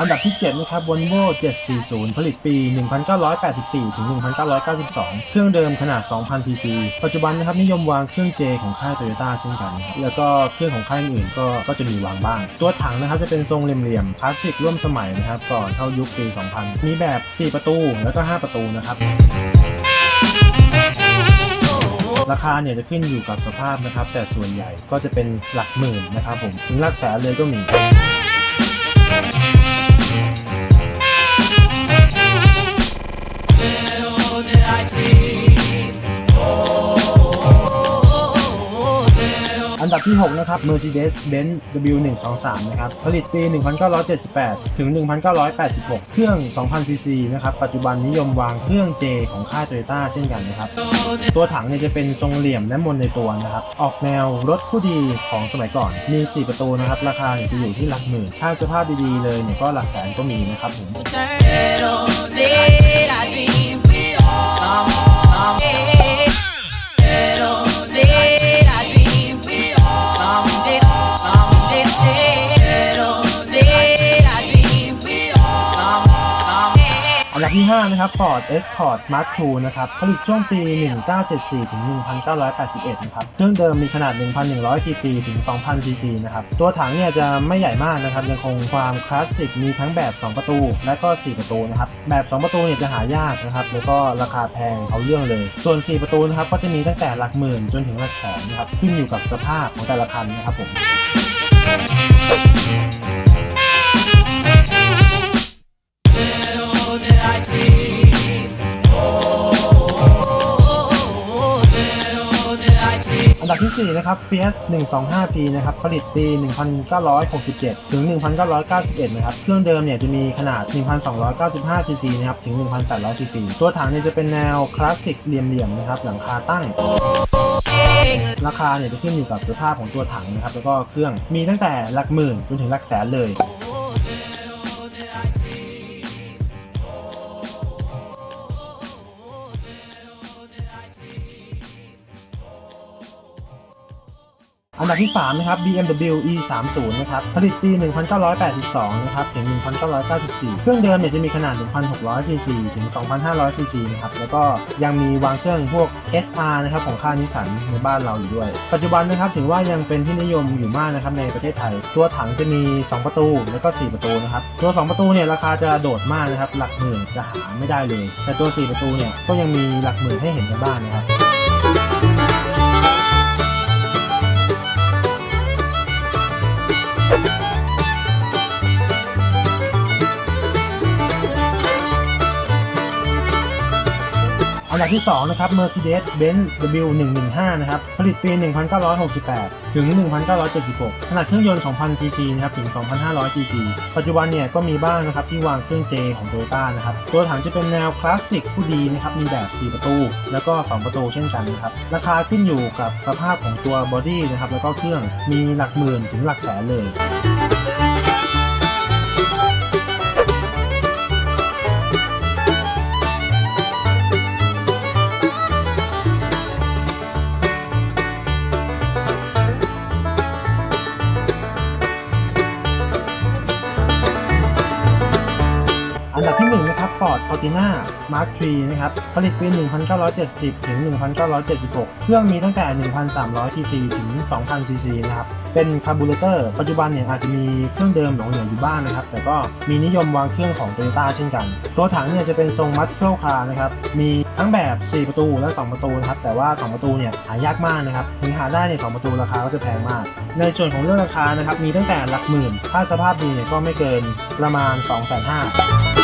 อันดับที่ 7 นะครับ Volvo 740 ผลิตปี 1984 ถึง 1992 เครื่องเดิมขนาด 2,000 ซีซี ปัจจุบันนะครับนิยมวางเครื่อง J ของค่าย Toyota เช่นกัน แล้วก็เครื่องของค่ายอื่นก็ก็จะมีวางบ้าง ตัวถังนะครับจะเป็นทรงเหลี่ยมๆ คลาสสิกร่วมสมัยนะครับก่อนเข้ายุคปี 2000 มีแบบ 4 ประตูแล้วก็ 5 ประตูนะครับราคาเนี่ยจะขึ้นอยู่กับสภาพนะครับ แต่ส่วนใหญ่ก็จะเป็นหลักหมื่นนะครับผมถึงหลักแสนเลยก็มี อันดับที่ 6 นะครับ Mercedes-Benz W123 นะครับ ผลิตปี 1978 ถึง 1986 เครื่อง 2,000 ซีซีนะครับ ปัจจุบันนิยมวางเครื่อง J ของค่าย Toyota เช่นกันนะครับ ตัวถังเนี่ยจะเป็นทรงเหลี่ยมและมนในตัวนะครับ ออกแนวรถผู้ดีของสมัยก่อน มี 4 ประตูนะครับ ราคาเนี่ยจะอยู่ที่หลักหมื่น ถ้าสภาพดีๆเลยเนี่ยก็หลักแสนก็มีนะครับผม อันดับที่ 5 นะครับ Ford Escort Mark II นะครับ ผลิตช่วงปี 1974 ถึง 1981 นะครับ เครื่องเดิมมีขนาด 1,100 ซีซีถึง 2,000 ซีซีนะครับ ตัวถังเนี่ยจะไม่ใหญ่มากนะครับ ยังคงความคลาสสิก มีทั้งแบบ 2 ประตู และก็ 4 ประตูนะครับ แบบ 2 ประตูเนี่ยจะหายากนะครับ แล้วก็ราคาแพงเอาเรื่องเลย ส่วน 4 ประตูนะครับ ก็จะมีตั้งแต่หลักหมื่นจนถึงหลักแสนนะครับ ขึ้นอยู่กับสภาพของแต่ละคันนะครับผม ดับที่ 4 นะครับ Fiat 125P นะครับ ผลิตปี 1967 ถึง 1991 นะครับ เครื่องเดิมเนี่ยจะมีขนาด 1,295ซีซีนะครับ ถึง 1,800ซีซีตัวถังเนี่ยจะเป็นแนวคลาสสิกเหลี่ยมๆนะครับ หลังคาตั้งราคาเนี่ยจะขึ้นอยู่กับสภาพของตัวถังนะครับ แล้วก็เครื่องมีตั้งแต่หลักหมื่นจนถึงหลักแสนเลย อันดับที่ 3 นะครับ BMW E30 นะครับ ผลิตปี 1982 นะครับ ถึง 1994 เครื่องเดิมเนี่ยจะมีขนาด 1,600 ซีซี ถึง 2,500 ซีซีนะครับ แล้วก็ยังมีวางเครื่องพวก SR นะครับ ของค่ายนิสสันในบ้านเราอยู่ด้วย ปัจจุบันนะครับ ถือว่ายังเป็นที่นิยมอยู่มากนะครับ ในประเทศไทย ตัวถังจะมี 2 ประตู แล้วก็ 4 ประตูนะครับ ตัว 2 ประตูเนี่ยราคาจะโดดมากนะครับ หลักหมื่นจะหาไม่ได้เลย แต่ตัว 4 ประตูเนี่ย ก็ยังมีหลักหมื่นให้เห็นกันบ้างนะครับ นดับที่ 2 นะครับ Mercedes-Benz W115 นะครับ ผลิตปี 1968 ถึง 1976 ขนาดเครื่องยนต์ 2,000 ซีซีนะครับ ถึง 2,500 ซีซี ปัจจุบันเนี่ยก็มีบ้างนะครับที่วางเครื่อง J ของ Toyota นะครับ ตัวถังจะเป็นแนวคลาสสิกผู้ดีนะครับ มีแบบ 4 ประตู แล้วก็ 2 ประตูเช่นกันนะครับ ราคาขึ้นอยู่กับสภาพของตัวบอดี้นะครับ แล้วก็เครื่อง มีหลักหมื่นถึงหลักแสนเลย นะครับ Ford Cortina Mark III นะครับ ผลิตปี 1970 ถึง 1976 เครื่องมีตั้งแต่ 1,300ซีซีถึง 2,000ซีซีนะครับ เป็นคาร์บูเรเตอร์ ปัจจุบันเนี่ยอาจจะมีเครื่องเดิมหลงเหลืออยู่บ้างนะครับ แต่ก็มีนิยมวางเครื่องของ Toyota เช่นกัน ตัวถังเนี่ยจะเป็นทรง Muscle Car นะครับ มีทั้งแบบ 4 ประตูและ 2 ประตูนะครับ แต่ว่า 2 ประตูเนี่ยหายากมากนะครับ ถึงหาได้เนี่ย2ประตูราคาก็จะแพงมาก ในส่วนของเรื่องราคานะครับ มีตั้งแต่หลักหมื่น ถ้าสภาพดีเนี่ยก็ไม่เกินประมาณ 2 5 0 0 0 0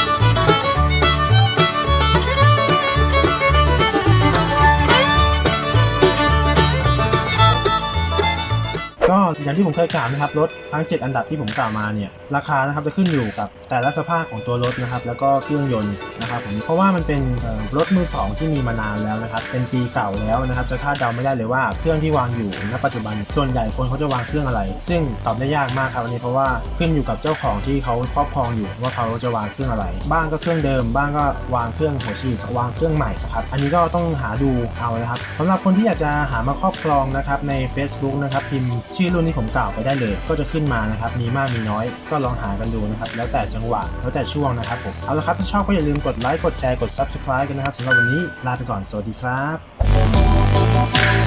อย่างที่ผมเคยกล่าวนะครับรถทั้ง 7 อันดับที่ผมกล่าวมาเนี่ยราคานะครับจะขึ้นอยู่กับแต่ละสภาพของตัวรถนะครับแล้วก็เครื่องยนต์นะครับผมเพราะว่ามันเป็นรถมือสองที่มีมานานแล้วนะครับเป็นปีเก่าแล้วนะครับจะคาดเดาไม่ได้เลยว่าเครื่องที่วางอยู่ณปัจจุบันส่วนใหญ่คนเขาจะวางเครื่องอะไร ซึ่งตอบได้ยากมากครับอันนี้เพราะว่าขึ้นอยู่กับเจ้าของที่เขาครอบครองอยู่ว่าเขาจะวางเครื่องอะไร บ้างก็เครื่องเดิม บ้างก็วางเครื่องหัวฉีดวางเครื่องใหม่นะครับอันนี้ก็ต้องหาดูเอานะครับสำหรับคนที่อยากจะหามาครอบครองนะครับใน Facebook นะครับพิมพ์ชื่อรุ่นที่ผมกล่าวไปได้เลย ก็จะขึ้นมานะครับมีมากมีน้อย ก็ลองหากันดูนะครับแล้วแต่จังหวะแล้วแต่ช่วงนะครับผมเอาละครับถ้าชอบก็อย่าลืมกดไลค์กดแชร์กด subscribe กันนะครับสำหรับวันนี้ลาไปก่อนสวัสดีครับ